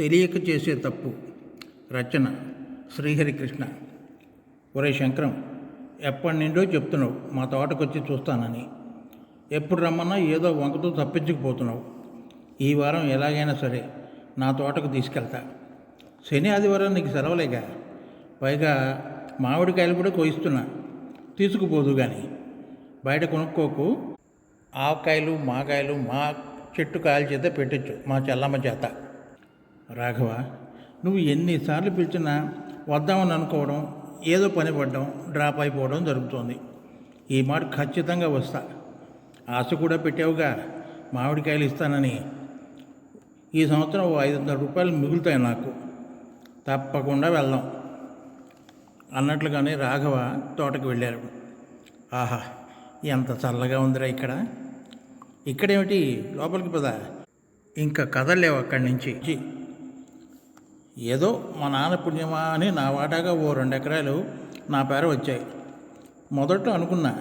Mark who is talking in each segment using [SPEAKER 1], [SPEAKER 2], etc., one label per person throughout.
[SPEAKER 1] తెలియక చేసే తప్పు. రచన శ్రీహరికృష్ణ. ఒరే శంకరం ఎప్పటి నుండో చెప్తున్నావు మా తోటకు వచ్చి చూస్తానని. ఎప్పుడు రమ్మన్నా ఏదో వంకతో తప్పించుకుపోతున్నావు. ఈ వారం ఎలాగైనా సరే నా తోటకు తీసుకెళ్తా. శని ఆదివారం నీకు సెలవులేగా. పైగా మామిడికాయలు కూడా కోయిస్తున్నా. తీసుకుపోదు కానీ బయట కొనుక్కోకు. ఆవకాయలు మాకాయలు మా చెట్టు కాయల చేత పెట్టచ్చు మా చెల్లమ్మ చేత. రాఘవ నువ్వు ఎన్నిసార్లు పిలిచినా వద్దామని అనుకోవడం ఏదో పని పడడం డ్రాప్ అయిపోవడం జరుగుతోంది. ఈ మాట ఖచ్చితంగా వస్తా. ఆశ కూడా పెట్టావుగా. మామిడికాయలు ఇస్తానని. ఈ సంవత్సరం ఓ ఐదు వందల రూపాయలు మిగులుతాయి నాకు. తప్పకుండా వెళ్దాం. అన్నట్లుగానే రాఘవ తోటకు వెళ్ళారు. ఆహా ఎంత చల్లగా ఉందిరా ఇక్కడ. ఇక్కడేమిటి? లోపలికి పద. ఇంకా కదలేవు అక్కడి నుంచి. ఏదో మా నాన్న పుణ్యమా అని నా వాటాగా ఓ రెండు ఎకరాలు నా పేర వచ్చాయి. మొదట్లో అనుకున్నా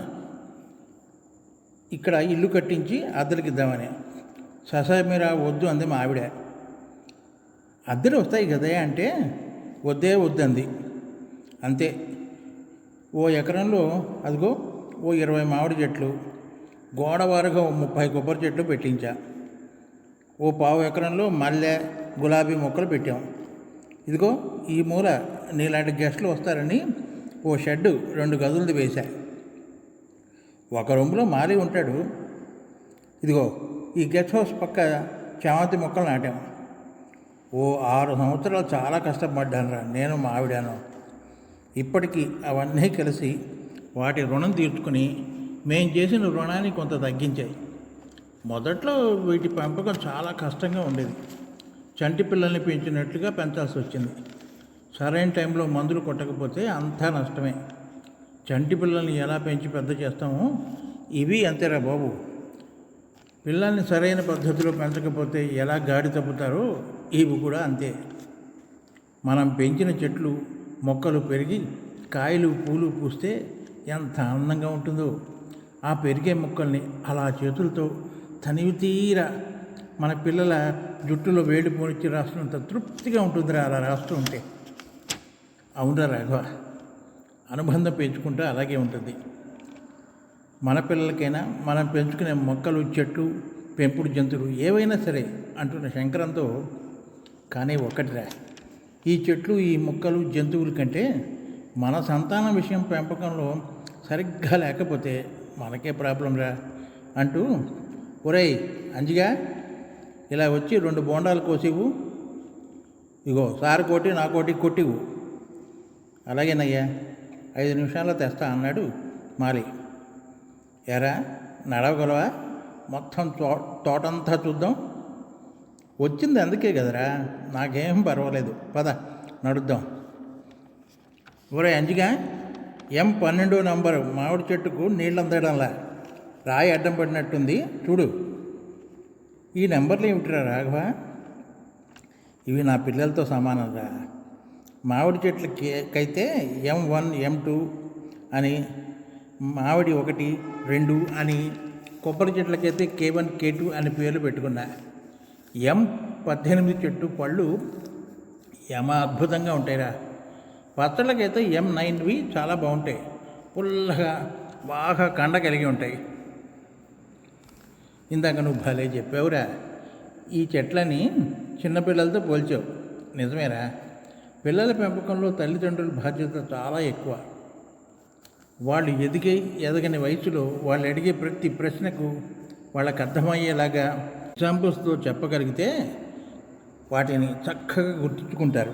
[SPEAKER 1] ఇక్కడ ఇల్లు కట్టించి అద్దెలకి ఇద్దామని మీర వద్దు అంది మా ఆవిడ. అద్దెలు వస్తాయి కదా అంటే వద్దే వద్దంది అంతే. ఓ ఎకరంలో అదిగో ఓ ఇరవై మామిడి చెట్లు గోడవారుగా ఓ ముప్పై కొబ్బరి చెట్లు పెట్టించా. ఓ పావు ఎకరంలో మల్లె గులాబీ మొక్కలు పెట్టాం. ఇదిగో ఈ మూల నీలాంటి గెస్టులు వస్తారని ఓ షెడ్డు రెండు గదులది వేశా. ఒక రూమ్లో మారి ఉంటాడు. ఇదిగో ఈ గెస్ట్ హౌస్ పక్క చామంతి మొక్కలు నాటాం. ఓ ఆరు సంవత్సరాలు చాలా కష్టపడ్డాను రా నేను మా ఆవిడాను. ఇప్పటికీ అవన్నీ కలిసి వాటి రుణం తీర్చుకుని మేము చేసిన రుణాన్ని కొంత తగ్గించాయి. మొదట్లో వీటి పెంపకం చాలా కష్టంగా ఉండేది. చంటి పిల్లల్ని పెంచినట్లుగా పెంచాల్సి వచ్చింది. సరైన టైంలో మందులు కొట్టకపోతే అంతా నష్టమే. చంటి పిల్లల్ని ఎలా పెంచి పెద్ద చేస్తామో ఇవి అంతేరా బాబు. పిల్లల్ని సరైన పద్ధతిలో పెంచకపోతే ఎలా గాడి తప్పుతారో ఇవి కూడా అంతే. మనం పెంచిన చెట్లు మొక్కలు పెరిగి కాయలు పూలు పూస్తే ఎంత ఆనందంగా ఉంటుందో. ఆ పెరిగే మొక్కల్ని అలా చేతులతో తనివి తీర మన పిల్లల జుట్టులో వేడి పోనిచ్చి రాస్తున్నంత తృప్తిగా ఉంటుందిరా అలా రాస్తూ ఉంటే. అవునరా రాఘవ. అనుబంధం పెంచుకుంటే అలాగే ఉంటుంది. మన పిల్లలకైనా మనం పెంచుకునే మొక్కలు చెట్లు పెంపుడు జంతువులు ఏవైనా సరే అంటున్న శంకరంతో కానీ ఒకటిరా ఈ చెట్లు ఈ మొక్కలు జంతువుల కంటే మన సంతానం విషయం పెంపకంలో సరిగ్గా లేకపోతే మనకే ప్రాబ్లం రా అంటూ ఒరేయ్ అంజిగా ఇలా వచ్చి రెండు బోండాలు కోసివు ఇగో సార్ కోటి నా కోటి కొట్టివు అలాగేనయ్యా ఐదు నిమిషాల్లో తెస్తా అన్నాడు మాలి. ఎరా నడవగలవా? మొత్తం తో తోటంతా చూద్దాం. వచ్చింది అందుకే కదరా నాకేం పర్వాలేదు. పద నడుద్దాం. ఒరే అంజిగా ఎం పన్నెండో నంబరు మామిడి చెట్టుకు నీళ్ళు అందడంలా రాయి అడ్డం పడినట్టుంది. చూడు. ఈ నెంబర్లు ఏమిటిరా రాఘవ? ఇవి నా పిల్లలతో సమానంరా. మామిడి చెట్లకైతే ఎం వన్ ఎం టూ అని మామిడి ఒకటి రెండు అని కొబ్బరి చెట్లకైతే కే వన్ కే టూ అని పేర్లు పెట్టుకున్నా. ఎం పద్దెనిమిది చెట్టు పళ్ళు యమ అద్భుతంగా ఉంటాయిరా. పచ్చళ్ళకైతే ఎం నైన్వి చాలా బాగుంటాయి. పుల్లగా బాగా కండ కలిగి ఉంటాయి. ఇందాక నువ్వు భలే చెప్పావురా. ఈ చెట్లని చిన్నపిల్లలతో పోల్చావు. నిజమేరా? పిల్లల పెంపకంలో తల్లిదండ్రుల బాధ్యత చాలా ఎక్కువ. వాళ్ళు ఎదిగే ఎదగని వయసులో వాళ్ళు అడిగే ప్రతి ప్రశ్నకు వాళ్ళకు అర్థమయ్యేలాగా ఎగ్జాంపుల్స్తో చెప్పగలిగితే వాటిని చక్కగా గుర్తుంచుకుంటారు.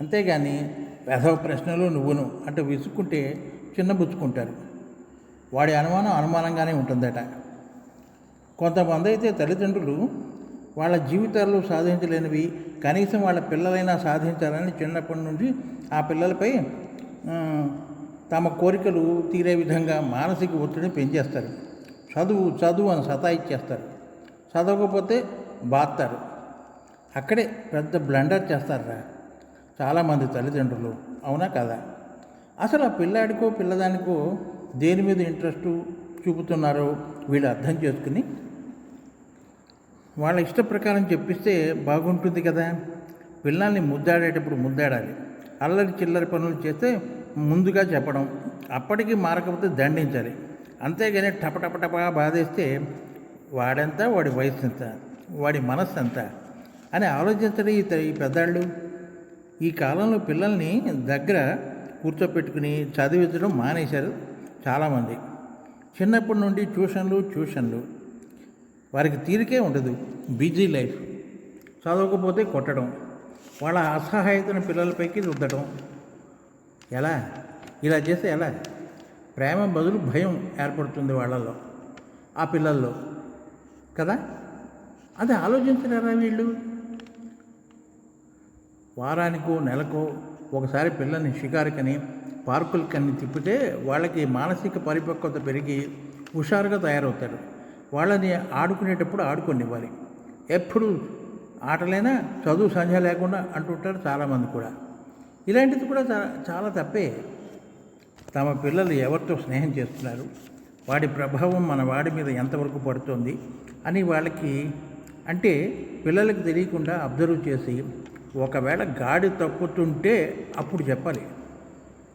[SPEAKER 1] అంతేగాని పెదవ ప్రశ్నలు నువ్వును అంటే విసుక్కుంటే చిన్నబుచ్చుకుంటారు వాడి అనుమానం అనుమానంగానే ఉంటుందట. కొంతమంది అయితే తల్లిదండ్రులు వాళ్ళ జీవితాల్లో సాధించలేనివి కనీసం వాళ్ళ పిల్లలైనా సాధించాలని చిన్నప్పటి నుండి ఆ పిల్లలపై తమ కోరికలు తీరే విధంగా మానసిక ఒత్తిడిని పెంచేస్తారు. చదువు చదువు అని సతాయిచ్చేస్తారు. చదవకపోతే బాస్తారు అక్కడే పెద్ద బ్లండర్ చేస్తారా చాలామంది తల్లిదండ్రులు అవునా కదా? అసలు ఆ పిల్లాడికో పిల్లదానికో దేని మీద ఇంట్రెస్ట్ చూపుతున్నారో వీళ్ళు అర్థం చేసుకుని వాళ్ళ ఇష్ట ప్రకారం చెప్పిస్తే బాగుంటుంది కదా. పిల్లల్ని ముద్దాడేటప్పుడు ముద్దాడాలి. అల్లరి చిల్లరి పనులు చేస్తే ముందుగా చెప్పడం అప్పటికి మారకపోతే దండించాలి. అంతేగాని టపటపటపగా బాధేస్తే వాడెంత వాడి వయసు ఎంత వాడి మనస్సు ఎంత అని ఆలోచించడం ఈ ఈ పెద్దాళ్ళు. ఈ కాలంలో పిల్లల్ని దగ్గర కూర్చోపెట్టుకుని చదివించడం మానేశారు చాలామంది. చిన్నప్పటి నుండి ట్యూషన్లు ట్యూషన్లు వారికి తీరికే ఉండదు. Busy life. చదవకపోతే కొట్టడం వాళ్ళ అసహాయతను పిల్లలపైకి రుద్దడం. ఎలా? ఇలా చేస్తే ఎలా? ప్రేమ బదులు భయం ఏర్పడుతుంది వాళ్ళల్లో ఆ పిల్లల్లో. కదా? అది ఆలోచించలేరా వీళ్ళు? వారానికో నెలకో ఒకసారి పిల్లల్ని షికారుకని పార్కులకని తిప్పితే వాళ్ళకి మానసిక పరిపక్వత పెరిగి హుషారుగా తయారవుతారు. వాళ్ళని ఆడుకునేటప్పుడు ఆడుకొనివ్వాలి. ఎప్పుడు ఆటలైనా చదువు సంధ్య లేకుండా అంటుంటారు చాలామంది కూడా. ఇలాంటిది కూడా చాలా తప్పే. తమ పిల్లలు ఎవరితో స్నేహం చేస్తున్నారు? వాడి ప్రభావం మన వాడి మీద ఎంతవరకు పడుతుంది? అని వాళ్ళకి అంటే పిల్లలకు తెలియకుండా అబ్జర్వ్ చేసి ఒకవేళ గాడి తప్పుతుంటే అప్పుడు చెప్పాలి.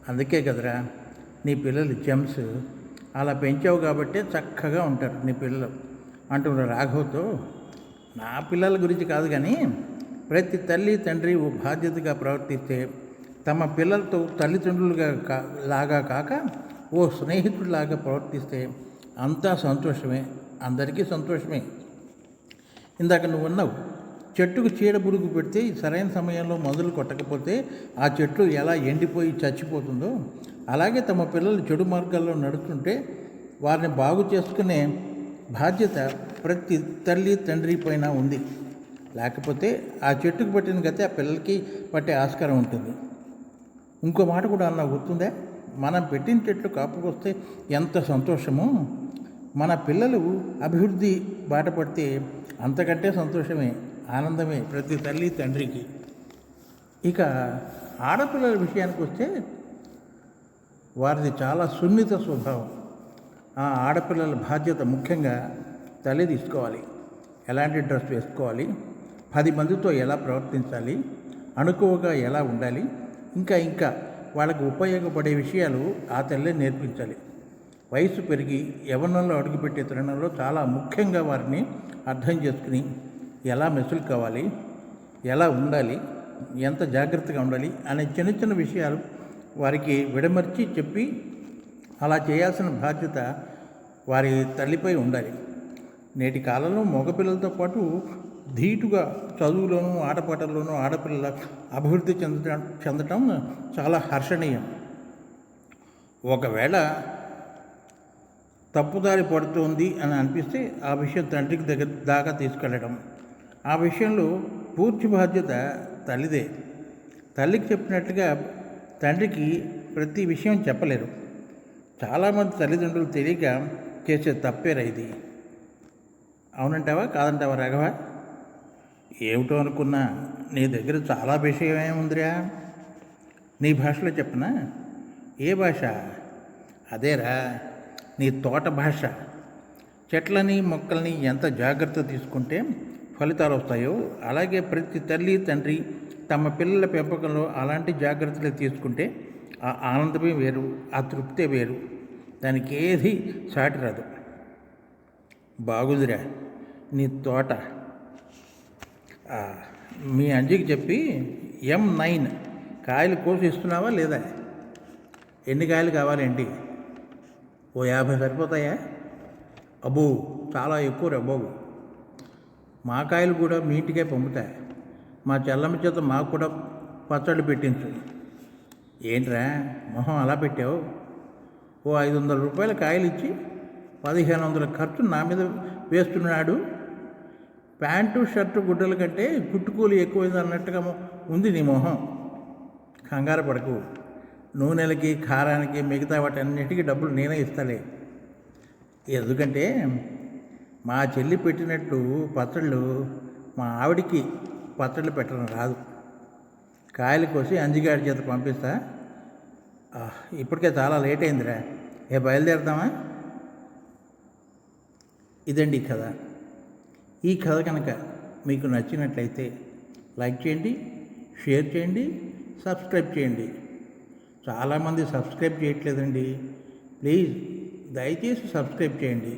[SPEAKER 1] అందుకే కదరా నీ పిల్లలు జెమ్స్ అలా పెంచావు కాబట్టే చక్కగా ఉంటారు నీ పిల్లలు. అంటున్నారు రాఘవ్తో నా పిల్లల గురించి కాదు కానీ ప్రతి తల్లి తండ్రి ఓ బాధ్యతగా ప్రవర్తిస్తే తమ పిల్లలతో తల్లిదండ్రులుగా కా లాగా కాక ఓ స్నేహితుడిలాగా ప్రవర్తిస్తే అంతా సంతోషమే అందరికీ సంతోషమే. ఇందాక నువ్వు ఉన్నావు చెట్టుకు చీడ పురుగు పెడితే సరైన సమయంలో మందులు కొట్టకపోతే ఆ చెట్లు ఎలా ఎండిపోయి చచ్చిపోతుందో అలాగే తమ పిల్లలు చెడు మార్గాల్లో నడుస్తుంటే వారిని బాగు చేసుకునే బాధ్యత ప్రతి తల్లి తండ్రి పైన ఉంది. లేకపోతే ఆ చెట్టుకు పట్టిన గతే ఆ పిల్లలకి పట్టే ఆస్కారం ఉంటుంది. ఇంకో మాట కూడా అన్న గుర్తుందా? మనం పెట్టిన చెట్లు కాపుకొస్తే ఎంత సంతోషమో. మన పిల్లలు అభివృద్ధి బాటపడితే అంతకంటే సంతోషమే. ఆనందమే ప్రతి తల్లి తండ్రికి. ఇక ఆడపిల్లల విషయానికి వస్తే వారిది చాలా సున్నిత స్వభావం. ఆ ఆడపిల్లల బాధ్యత ముఖ్యంగా తల్లి తీసుకోవాలి. ఎలాంటి డ్రెస్ వేసుకోవాలి? పది మందితో ఎలా ప్రవర్తించాలి? అణుకువగా ఎలా ఉండాలి? ఇంకా ఇంకా వాళ్ళకు ఉపయోగపడే విషయాలు ఆ తల్లే నేర్పించాలి. వయసు పెరిగి యవనంలో అడుగుపెట్టే తరుణంలో చాలా ముఖ్యంగా వారిని అర్థం చేసుకుని ఎలా మెసులు కావాలి ఎలా ఉండాలి ఎంత జాగ్రత్తగా ఉండాలి అనే చిన్న చిన్న విషయాలు వారికి విడమర్చి చెప్పి అలా చేయాల్సిన బాధ్యత వారి తల్లిపై ఉండాలి. నేటి కాలంలో మగపిల్లలతో పాటు ధీటుగా చదువులోనూ ఆటపాటల్లోనూ ఆడపిల్లల అభివృద్ధి చెందటం చెందటం చాలా హర్షణీయం. ఒకవేళ తప్పుదారి పడుతోంది అని అనిపిస్తే ఆ విషయం తండ్రికి దగ్గర దాకా తీసుకెళ్ళడం ఆ విషయంలో పూర్తి బాధ్యత తల్లిదే. తల్లికి చెప్పినట్లుగా తండ్రికి ప్రతి విషయం చెప్పలేరు. చాలామంది తల్లిదండ్రులు తెలియక చేసే తప్పేరా ఇది. అవునంటావా? కాదంటావా రాఘవ? ఏమిటో అనుకున్నా నీ దగ్గర చాలా విషయం ఏముందిరా నీ భాషలో చెప్పనా? ఏ భాష? అదేరా నీ తోట భాష. చెట్లని మొక్కల్ని ఎంత జాగ్రత్త తీసుకుంటే ఫలితాలు వస్తాయో అలాగే ప్రతి తల్లి తండ్రి తమ పిల్లల పెంపకంలో అలాంటి జాగ్రత్తలు తీసుకుంటే ఆ ఆనందమే వేరు ఆ తృప్తే వేరు. దానికి ఏది సాటి రాదు. బాగుదిరా నీ తోట. మీ అంజికి చెప్పి ఎం నైన్ కాయలు కోసి ఇస్తున్నావా లేదా? ఎన్ని కాయలు కావాలండి? ఓ యాభై సరిపోతాయా? అబ్బో చాలా ఎక్కువ రా బాబు. మా కాయలు కూడా మీ ఇంటికే పంపుతాయి. మా చెల్లమ్మ చేత మాకు కూడా పచ్చళ్ళు పెట్టించు. ఏంట్రా మొహం అలా పెట్టావు? ఓ ఐదు వందల రూపాయల కాయలు ఇచ్చి పదిహేను వందల ఖర్చు నా మీద వేస్తున్నాడు. ప్యాంటు షర్టు గుడ్డల కంటే కుట్టుకూలి ఎక్కువైంది అన్నట్టుగా ఉంది నీ మొహం. కంగారు పడకు. నూనెలకి కారానికి మిగతా వాటన్నిటికీ డబ్బులు నేనే ఇస్తాలే. ఎందుకంటే మా చెల్లి పెట్టినట్లు పచ్చళ్ళు మా ఆవిడికి పచ్చళ్ళు పెట్టడం రాదు. కాయలు కోసి అంజిగాడి చేత పంపిస్తా. ఇప్పటికే చాలా లేట్ అయిందిరా. ఏ బయలుదేరదామా? ఇదండి ఈ కథ. ఈ కథ కనుక మీకు నచ్చినట్లయితే లైక్ చేయండి షేర్ చేయండి సబ్స్క్రైబ్ చేయండి. చాలామంది సబ్స్క్రైబ్ చేయట్లేదండి. ప్లీజ్ దయచేసి సబ్స్క్రైబ్ చేయండి.